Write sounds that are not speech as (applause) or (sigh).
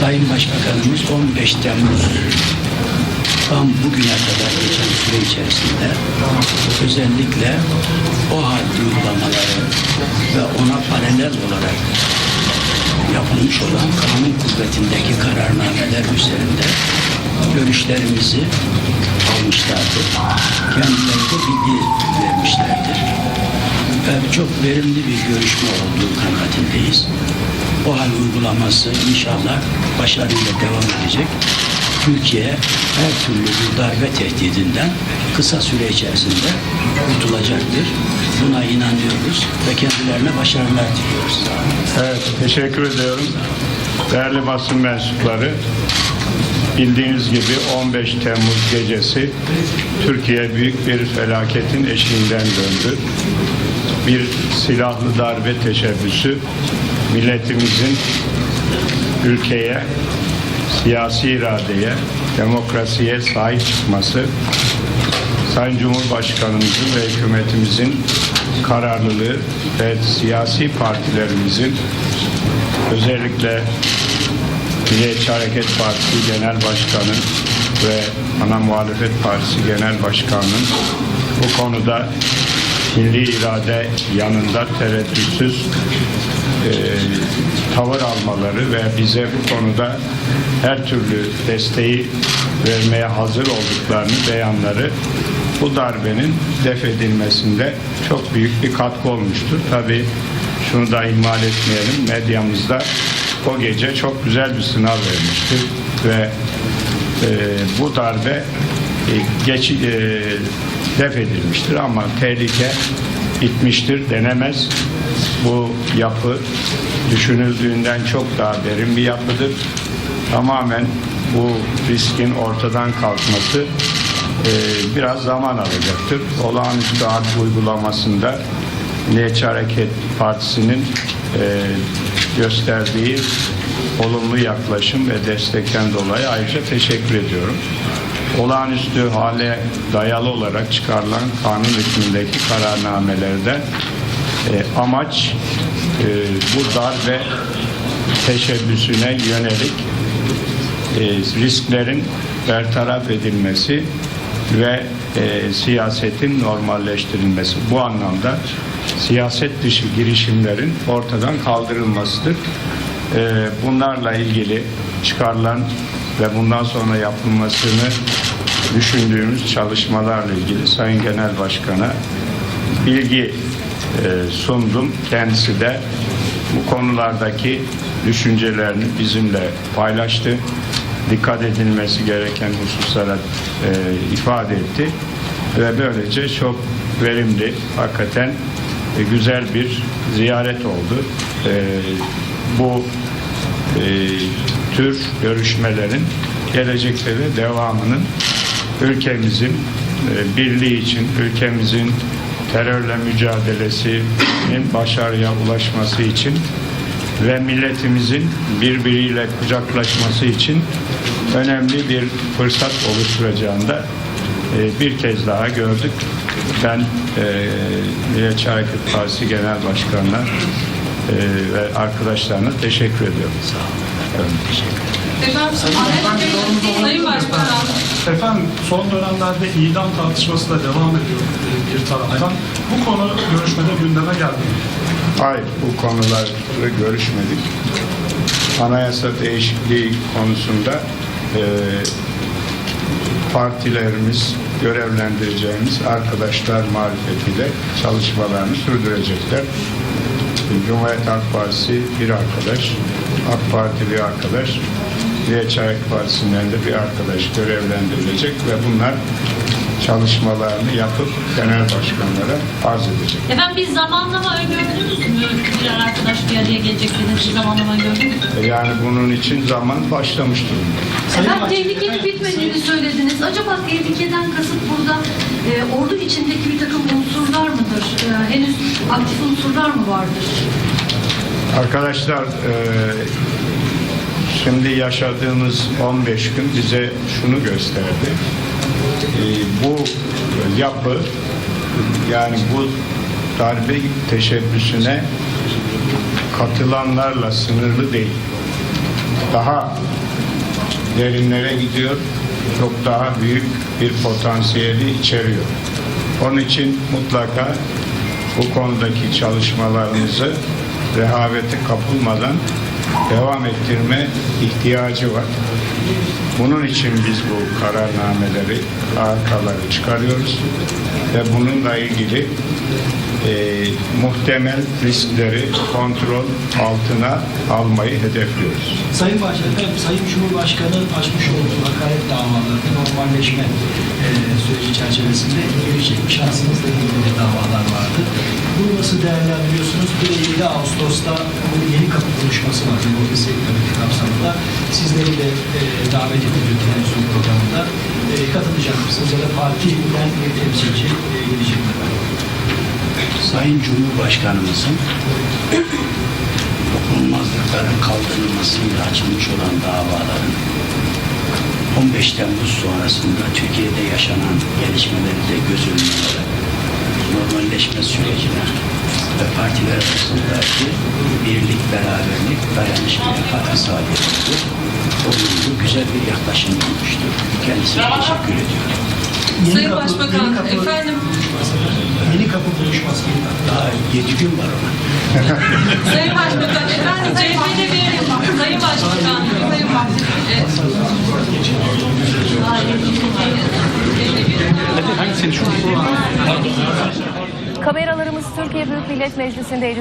Sayın Başbakanımız 15 Temmuz tam bugüne kadar geçen süre içerisinde özellikle o hal uygulamaları ve ona paralel olarak yapılmış olan kanun kuvvetindeki kararnameler üzerinde görüşlerimizi almışlardır. Kendileri bilgi vermişlerdir. Ve çok verimli bir görüşme olduğu kanaatindeyiz. O hal uygulaması inşallah başarıyla devam edecek. Türkiye her türlü bir darbe tehdidinden kısa süre içerisinde kurtulacaktır. Buna inanıyoruz ve kendilerine başarılar diliyoruz. Evet, teşekkür ediyorum. Değerli basın mensupları, bildiğiniz gibi 15 Temmuz gecesi Türkiye büyük bir felaketin eşiğinden döndü. Bir silahlı darbe teşebbüsü milletimizin ülkeye, siyasi iradeye, demokrasiye sahip çıkması, Sayın Cumhurbaşkanımızın ve hükümetimizin kararlılığı ve siyasi partilerimizin özellikle Milliyetçi Hareket Partisi Genel Başkanı ve Ana Muhalefet Partisi Genel Başkanı'nın bu konuda milli irade yanında tereddütsüz tavır almaları ve bize bu konuda her türlü desteği vermeye hazır olduklarını beyanları bu darbenin def edilmesinde çok büyük bir katkı olmuştur. Tabii şunu da ihmal etmeyelim. Medyamızda o gece çok güzel bir sınav vermiştir ve e, bu darbe e, geç, e, def edilmiştir ama tehlike bitmiştir denemez. Bu yapı düşünüldüğünden çok daha derin bir yapıdır. Tamamen bu riskin ortadan kalkması e, biraz zaman alacaktır. Olağanüstü hal uygulamasında Milliyetçi Hareket Partisi'nin e, gösterdiği olumlu yaklaşım ve destekten dolayı ayrıca teşekkür ediyorum. Olağanüstü hale dayalı olarak çıkarılan kanun hükmündeki kararnamelerde e, amaç e, bu darbe teşebbüsüne yönelik e, risklerin bertaraf edilmesi ve e, siyasetin normalleştirilmesi. Bu anlamda siyaset dışı girişimlerin ortadan kaldırılmasıdır. E, bunlarla ilgili çıkarılan ve bundan sonra yapılmasını düşündüğümüz çalışmalarla ilgili Sayın Genel Başkan'a bilgi sundum. Kendisi de bu konulardaki düşüncelerini bizimle paylaştı. Dikkat edilmesi gereken hususlara e, ifade etti ve böylece çok verimli, hakikaten e, güzel bir ziyaret oldu. E, bu e, tür görüşmelerin gelecekte de devamının ülkemizin e, birliği için, ülkemizin terörle mücadelesinin başarıya ulaşması için ve milletimizin birbiriyle kucaklaşması için önemli bir fırsat oluşturacağını da e, bir kez daha gördük. Ben e, Milliyetçi Hareket Partisi Genel Başkanı'na e, ve arkadaşlarına teşekkür ediyorum. Efendim, teşekkür ederim. Efendim, Ahmet Bey, Sayın Başbakan. Efendim son dönemlerde idam tartışması da devam ediyor e, bir taraftan. Bu konu görüşmede gündeme geldi. Hayır, bu konuları görüşmedik. Anayasa değişikliği konusunda e, partilerimiz, görevlendireceğimiz arkadaşlar marifetiyle çalışmalarını sürdürecekler. Cumhuriyet Halk Partisi bir arkadaş, AK Parti bir arkadaş, Milliyetçi Hareket Partisi'nden de bir arkadaş görevlendirilecek ve bunlar çalışmalarını yapıp genel başkanlara arz edecek. Efendim bir zamanlama öngördünüz mü? Birer arkadaş bir araya gelecek dediğiniz bir zamanlama öngördünüz mü? Yani bunun için zaman başlamış durumda. Efendim tehlikenin bitmediğini söylediniz. Acaba tehlikeden kasıt burada e, ordu içindeki bir takım unsurlar mıdır? E, henüz aktif unsurlar mı vardır? Arkadaşlar e, şimdi yaşadığımız 15 gün bize şunu gösterdi. E, bu yapı yani bu darbe teşebbüsüne katılanlarla sınırlı değil. daha derinlere gidiyor. Çok daha büyük bir potansiyeli içeriyor. Onun için mutlaka bu konudaki çalışmalarımızı rehavete kapılmadan devam ettirme ihtiyacı var. Bunun için biz bu kararnameleri, arkaları çıkarıyoruz ve bununla ilgili e, muhtemel riskleri kontrol altına almayı hedefliyoruz. Sayın Başkan, Sayın Cumhurbaşkanı açmış olduğu hakaret davalarında normalleşme e, süreci çerçevesinde ilgili de davalar vardı. Bunu nasıl değerlendiriyorsunuz? Bir de 7 Ağustos'ta yeni kapı buluşması var. Demokrasi Komite kapsamında. Sizleri de e, davet ediliyor televizyon programında. E, katılacak mısınız? Ya da partiden bir temsilci e, gelecek mi? Sayın Cumhurbaşkanımızın dokunulmazlıkların kaldırılmasıyla açılmış olan davaların 15 Temmuz sonrasında Türkiye'de yaşanan gelişmeleri de göz önüne normalleşme sürecine ve partiler arasındaki birlik, beraberlik, dayanışmaya katkı sağlayacaktır. O bu güzel bir yaklaşım olmuştur. Kendisine teşekkür ediyorum. Yeni Sayın kapı- Başbakan, yeni kapı efendim. Yeni kapı buluşması. Daha 7 gün var ona. (laughs) Sayın Başbakan, efendim CHP'de bir Sayın Başbakan, Sayın Başbakan. Kameralarımız Türkiye Büyük Millet Meclisi'ndeydi.